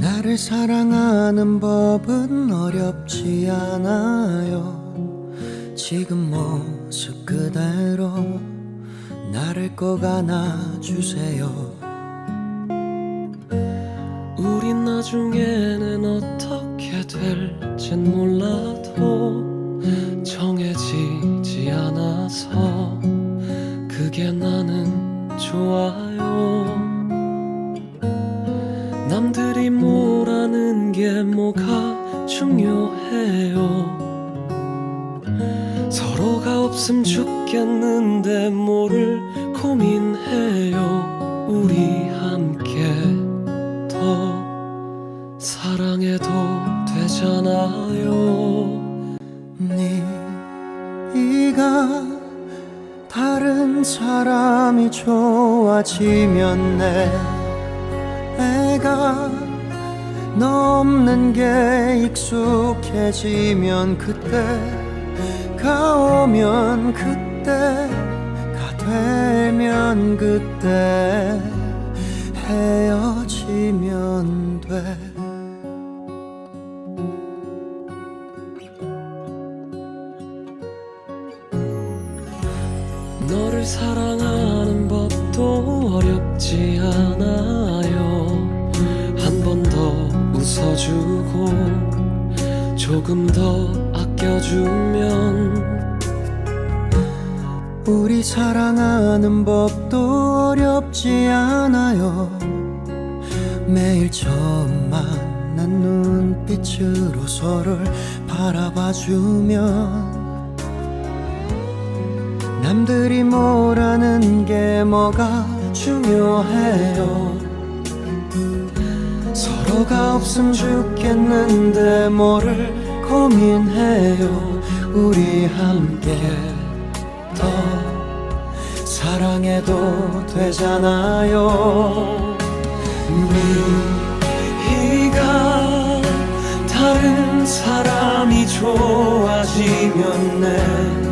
나를 사랑하는 법은 어렵지 않아요. 지금 모습 그대로 나를 꼭 안아주세요. 나중에는 어떻게 될진 몰라도 정해지지 않아서 그게 나는 좋아요. 남들이 뭐라는 게 뭐가 중요해요? 서로가 없음 죽겠는데 뭐를 고민해요? 우리 함께 더 사랑해도 되잖아요. 네가 다른 사람이 좋아지면 내가 너 없는 게 익숙해지면 그때가 오면 그때가 되면 그때 헤어지면 돼 사랑하는 법도 어렵지 않아요. 한 번 더 웃어주고 조금 더 아껴주면 우리 사랑하는 법도 어렵지 않아요. 매일 처음 만난 눈빛으로 서로를 바라봐주면 남들이 뭐라는 게 뭐가 중요해요? 서로가 없음 죽겠는데 뭐를 고민해요? 우리 함께 더 사랑해도 되잖아요. 네가 다른 사람이 좋아지면 내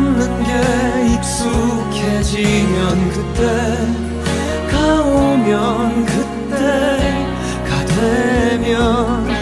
없는 게 익숙해지면 그때 가 오면 그때 가 되면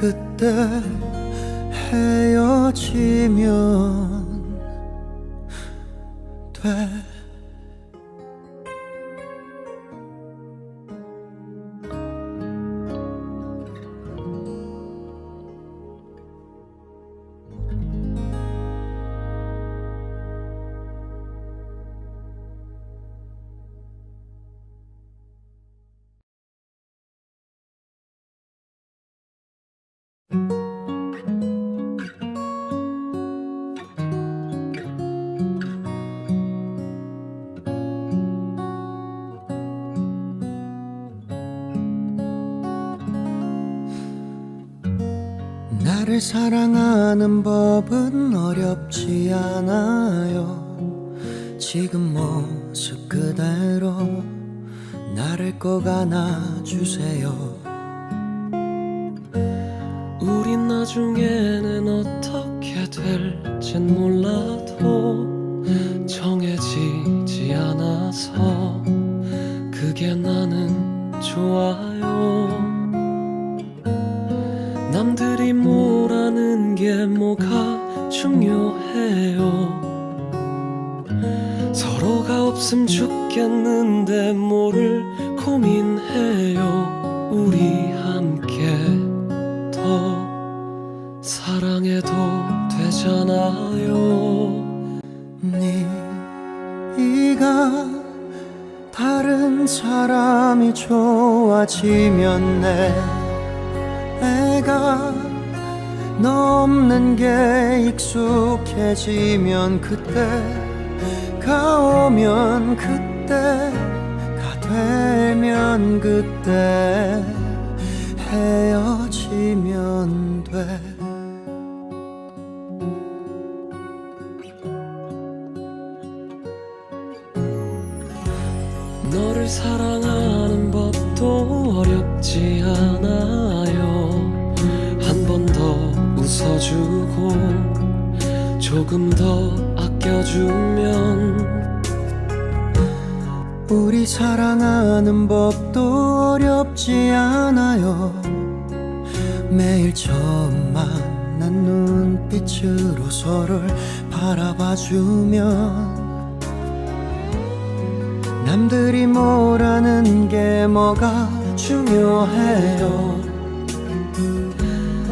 그때 헤어지면 돼 사랑하는 법은 어렵지 않아요. 지금 모습 그대로 나를 꼭 안아주세요. 우린 나중에는 어떻게 될진 몰라도 정해지지 않아서 그게 나는 좋아 중요해요. 서로가 없음 죽겠는데 뭐를 고민해요. 우리 함께 더 사랑해도 되잖아요. 네가 다른 사람이 좋아지면 내가 너 없는 게 익숙해지면 그때 가 오면 그때 가 되면 그때 헤어지면 돼. 너를 사랑하는 법도 어렵지 않아 웃어주고 조금 더 아껴주면 우리 사랑하는 법도 어렵지 않아요. 매일 처음 만난 눈빛으로 서로를 바라봐주면 남들이 뭐라는 게 뭐가 중요해요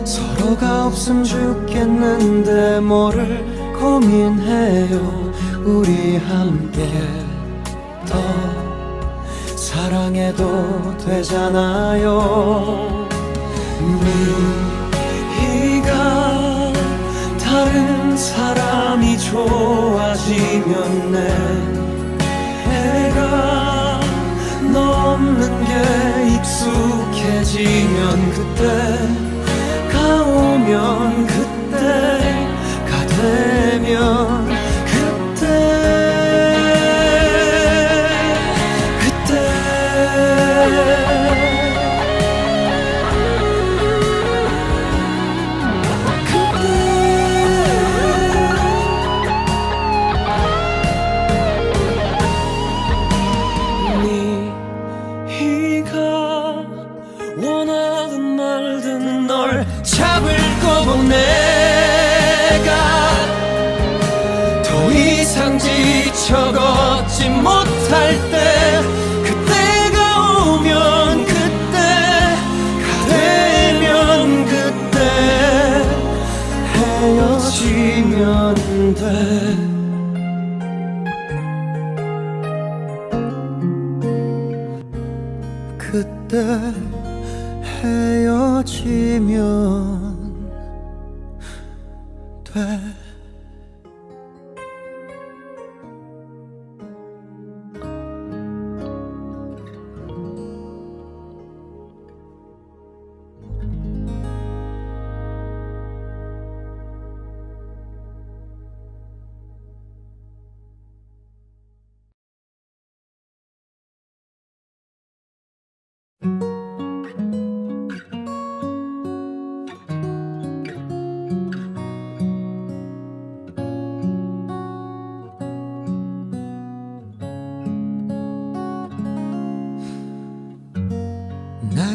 서로가 없음 죽겠는데 뭐를 고민해요. 우리 함께 더 사랑해도 되잖아요. 네가 다른 사람이 좋아지면 내가 너 없는 게 익숙해지면 그때 가 오면 그때가 되면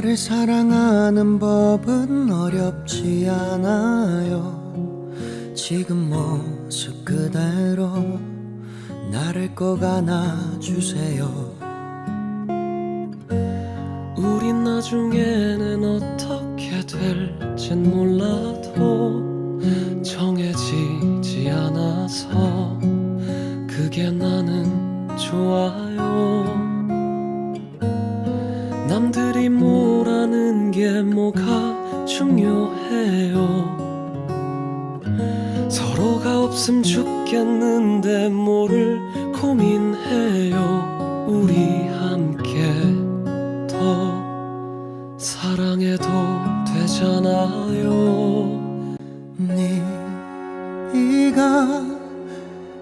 나를 사랑하는 법은 어렵지 않아요. 지금 모습 그대로 나를 꼭 안아주세요 나중에는 어떻게 될진 몰라도 정해지지 않아서 그게 나는 좋아요. 남들이 뭐라는 게 뭐가 중요해요? 서로가 없음 죽겠는데 뭐를 고민해요? 우리 사랑해도 되잖아요. 네가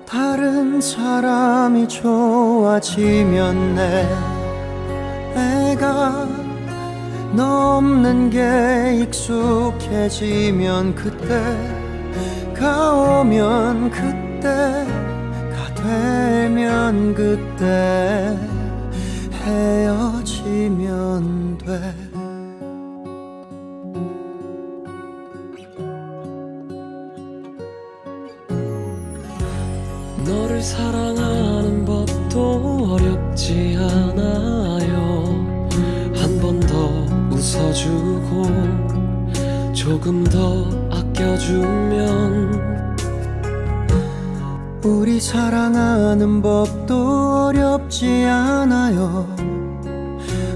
다른 사람이 좋아지면 내가 너 없는 게 익숙해지면 그때가 오면 그때가 되면 그때 헤어지면 돼 사랑하는 법도 어렵지 않아요. 한 번 더 웃어주고 조금 더 아껴주면 우리 사랑하는 법도 어렵지 않아요.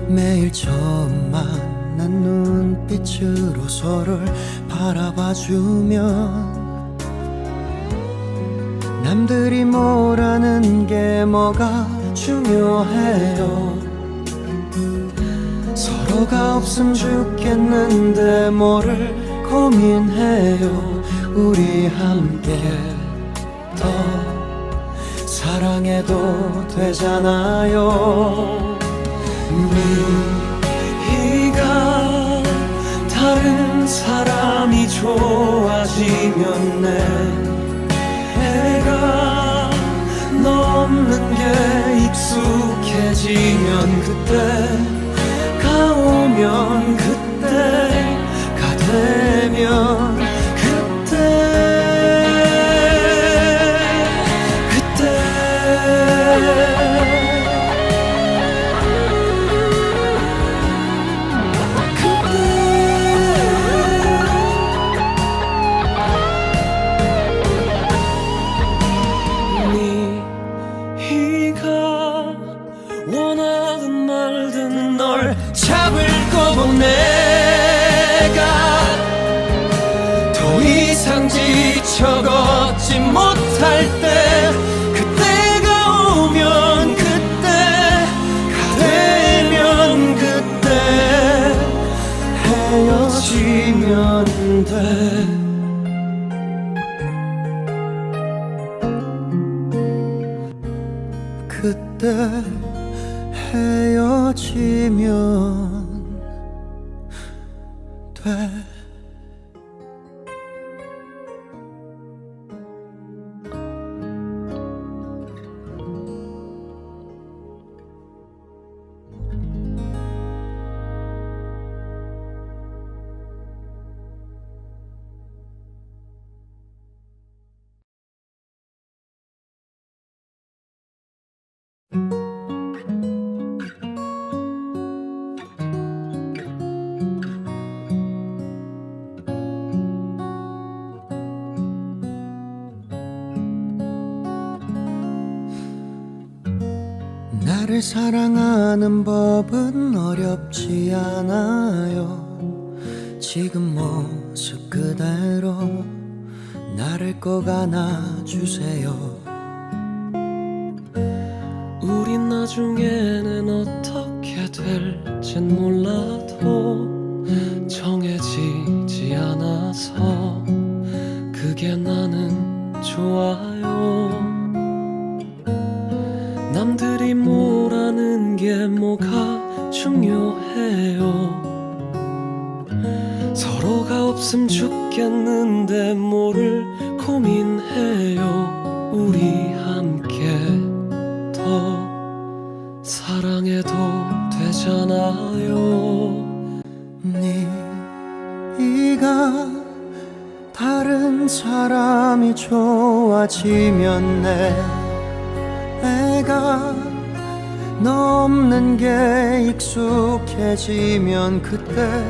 매일 처음 만난 눈빛으로 서로를 바라봐주면 남들이 뭐라는 게 뭐가 중요해요? 서로가 없음 죽겠는데 뭐를 고민해요? 우리 함께 더 사랑해도 되잖아요. 네가 다른 사람이 좋아지면 내 지면 그때 가 오면 헤어지면 돼 그때 헤어지면 돼 나를 사랑하는 법은 어렵지 않아요. 지금 모습 그대로 나를 꼭 안아주세요. 우린 나중에는 어떻게 될진 몰라도 정해지지 않아서 그게 나는 좋아요. 남들 게 뭐가 중요해요? 서로가 없음 죽겠는데 뭐를 고민해요? 우리 함께 더 사랑해도 되잖아요. 네가 다른 사람이 좋아지면 내가 너 없는 게 익숙해지면 그때가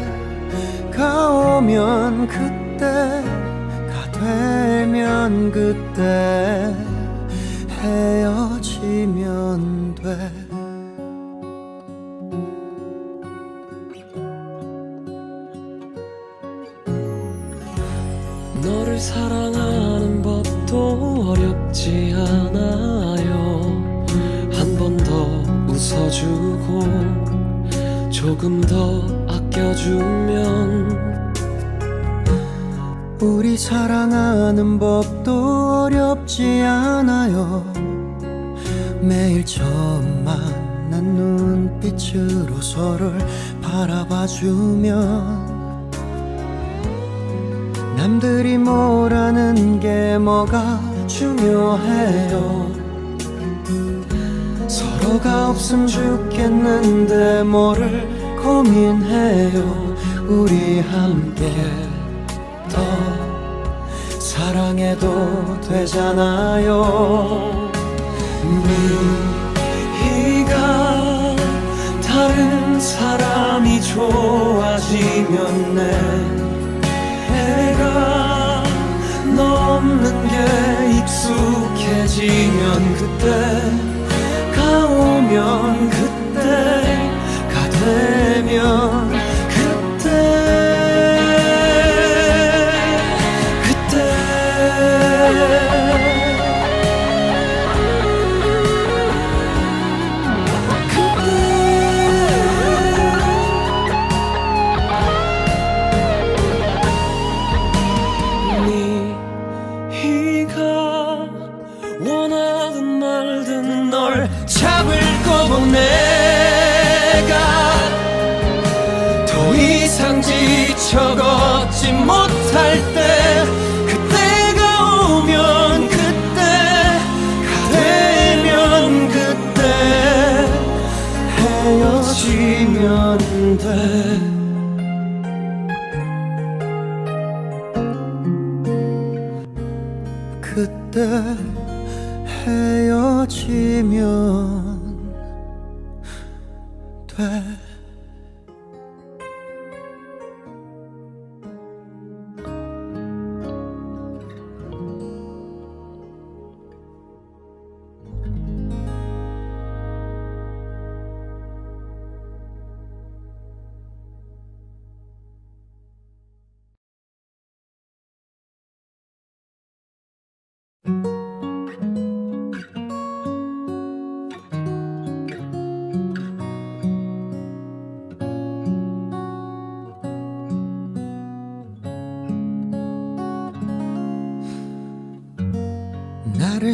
오면 그때가 되면 그때 헤어지면 돼. 너를 사랑하는 법도 어렵지 않아 주고 조금 더 아껴주면 우리 사랑하는 법도 어렵지 않아요. 매일 처음 만난 눈빛으로 서로를 바라봐주면 남들이 뭐라는 게 뭐가 중요해요 서로가 없음 죽겠는데 뭐를 고민해요. 우리 함께 더 사랑해도 되잖아요. 네가 다른 사람이 좋아지면 내가 너 없는 게 익숙해지면 그때 가 오면 그때가 되면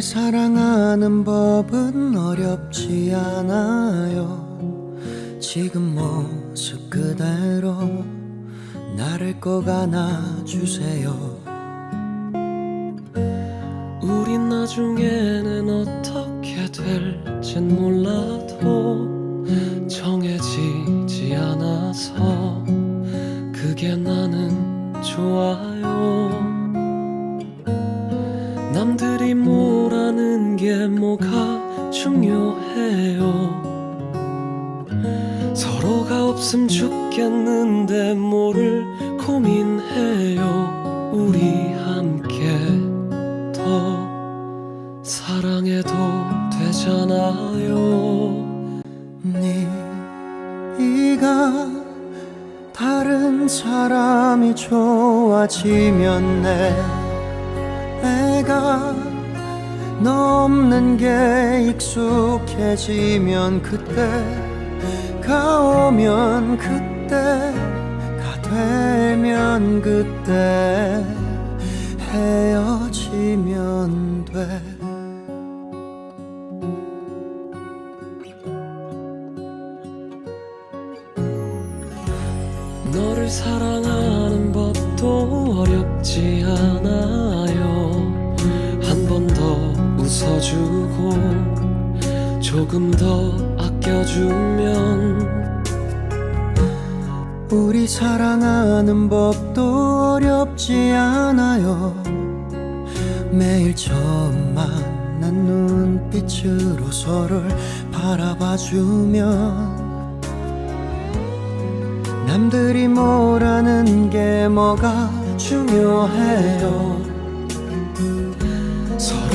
사랑하는 법은 어렵지 않아요. 지금 모습 그대로 나를 꼭 안아주세요. 우린 나중에는 어떻게 될진 몰라도 정해지지 않아서 그게 나는 좋아요 뭐가 중요해요. 서로가 없음 죽겠는데 뭐를 고민해요. 우리 함께 더 사랑해도 되잖아요. 네가 다른 사람이 좋아지면 내가 너 없는 게 익숙해지면 그때 가 오면 그때 가 되면 그때 헤어지면 돼. 너를 사랑하는 법도 어렵지 더 웃어주고 조금 더 아껴주면 우리 사랑하는 법도 어렵지 않아요. 매일 처음 만난 눈빛으로 서로를 바라봐주면 남들이 뭐라는 게 뭐가 중요해요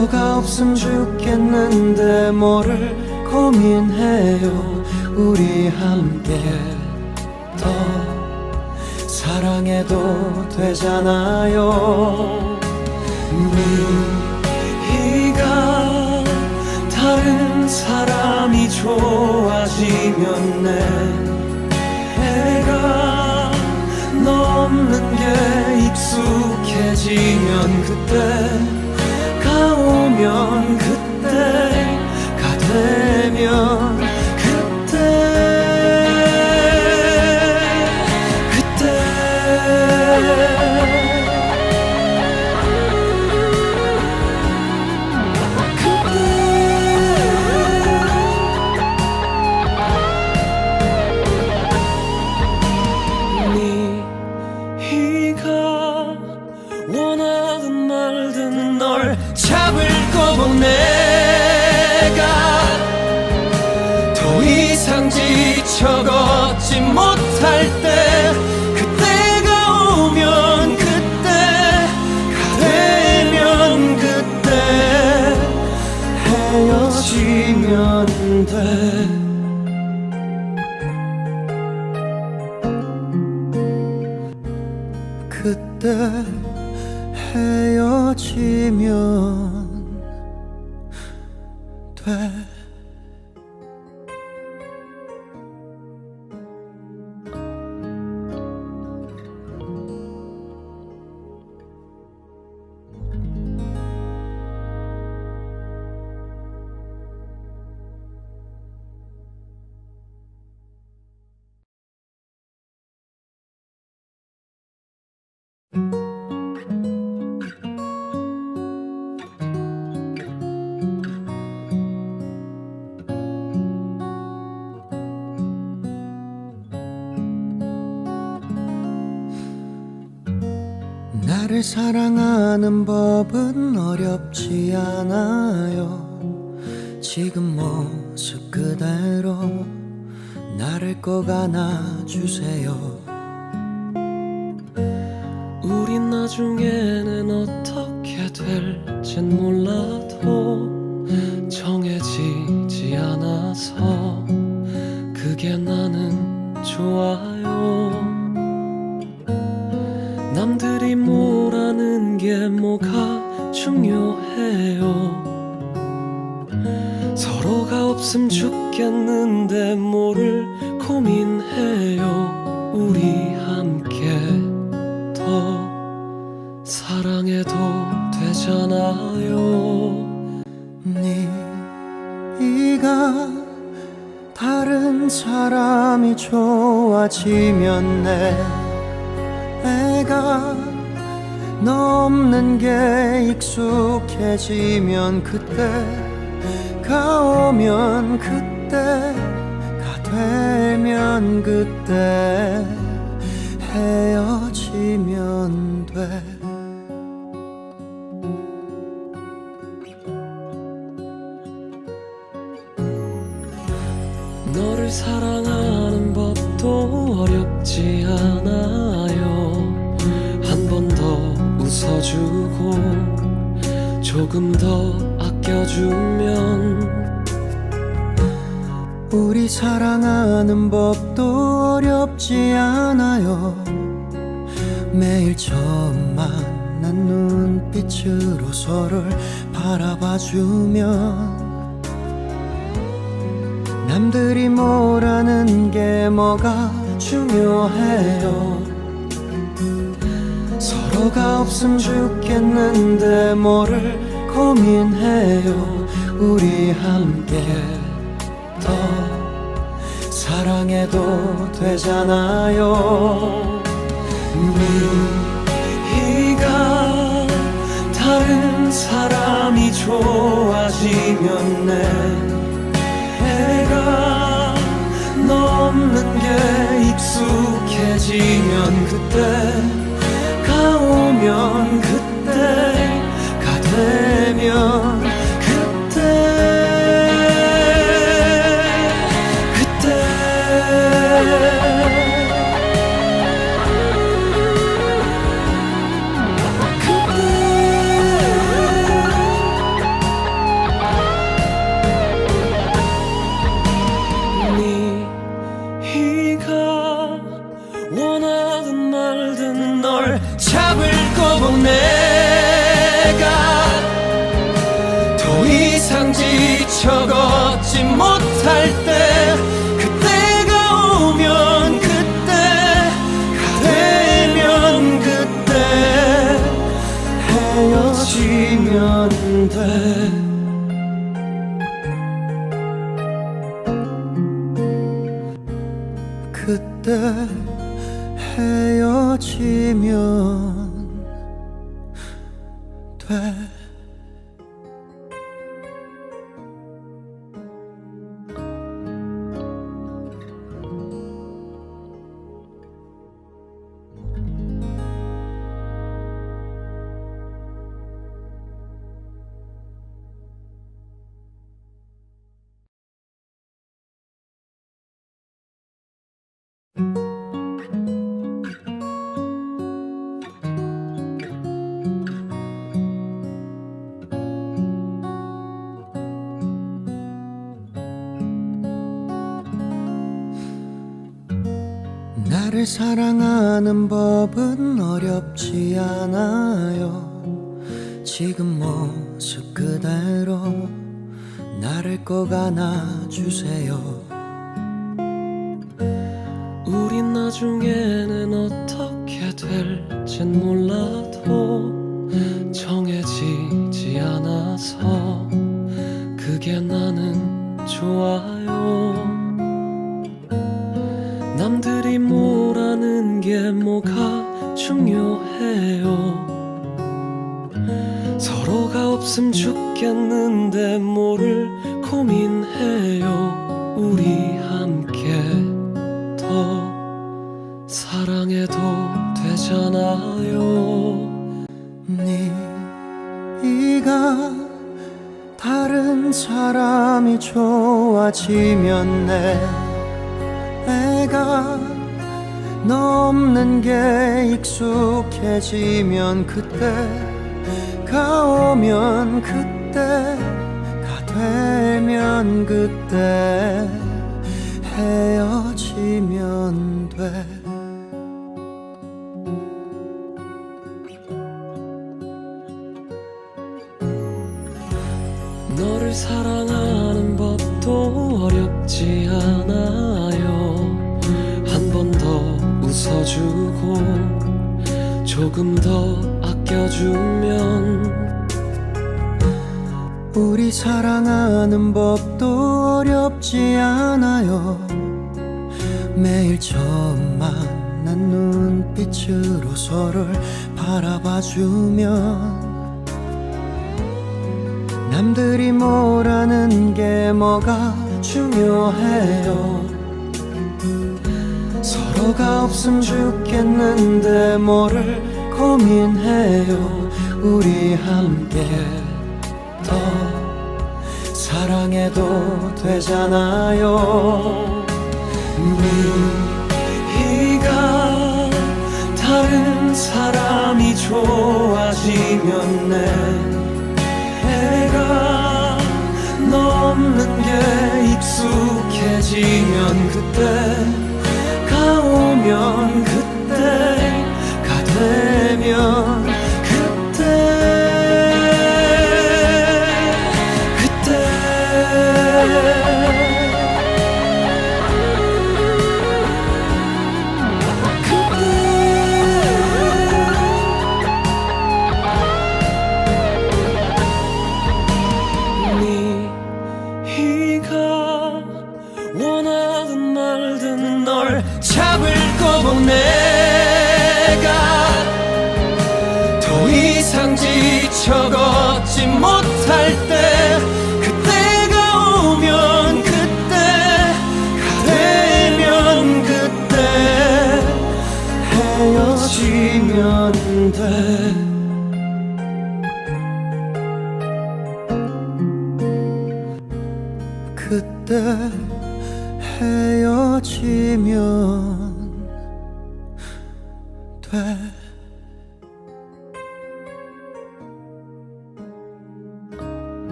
서로가 없음 죽겠는데 뭐를 고민해요? 우리 함께 더 사랑해도 되잖아요. 네가 다른 사람이 좋아지면 내가 너 없는 게 익숙해지면 그때 가 오면 살 나를 사랑하는 법은 어렵지 않아요. 지금 모습 그대로 나를 꼭 안아주세요. 우린 나중에는 어떻게 될진 몰라도 정해지지 않아서 사랑해도 되잖아요. 네가 다른 사람이 좋아지면 내가 너 없는 게 익숙해지면 그때가 오면 그때가 되면 그때 헤어지면 돼 어렵지 않아요. 한 번 더 웃어주고 조금 더 아껴주면 우리 사랑하는 법도 어렵지 않아요. 매일 처음 만난 눈빛으로 서로를 바라봐주면 남들이 뭐라는 게 뭐가 중요해요. 서로가 없음 죽겠는데 뭐를 고민해요. 우리 함께 더 사랑해도 되잖아요. 네가 다른 사람이 좋아지면 내 없는 게 익숙해지면 그때 가 오면 그때 가 되면 돼 사랑하는 법은 어렵지 않아요. 지금 모습 그대로 나를 꼭 안아주세요. 우린 나중에는 어떻게 될진 몰라도 정해지지 않아서 없음 죽겠는데 뭐를 고민해요. 우리 함께 더 사랑해도 되잖아요. 네가 다른 사람이 좋아지면 내가 너 없는 게 익숙해지면 그때 가 오면 그때가 되면 그때 헤어지면 돼. 너를 사랑하는 법도 어렵지 않아요. 한 번 더 웃어주고 조금 더 아껴주면 우리 사랑하는 법도 어렵지 않아요. 매일 처음 만난 눈빛으로 서로를 바라봐주면 남들이 뭐라는 게 뭐가 중요해요. 서로가 없음 죽겠는데 뭐를 고민해요. 우리 함께 더 사랑해도 되잖아요. 네가 다른 사람이 좋아지면 내가 너 없는 게 익숙해지면 그때가 오면 그때가 되면 그때 그때. 네가 원하든 말든 널 잡을 내 지쳐 걷지 못할 때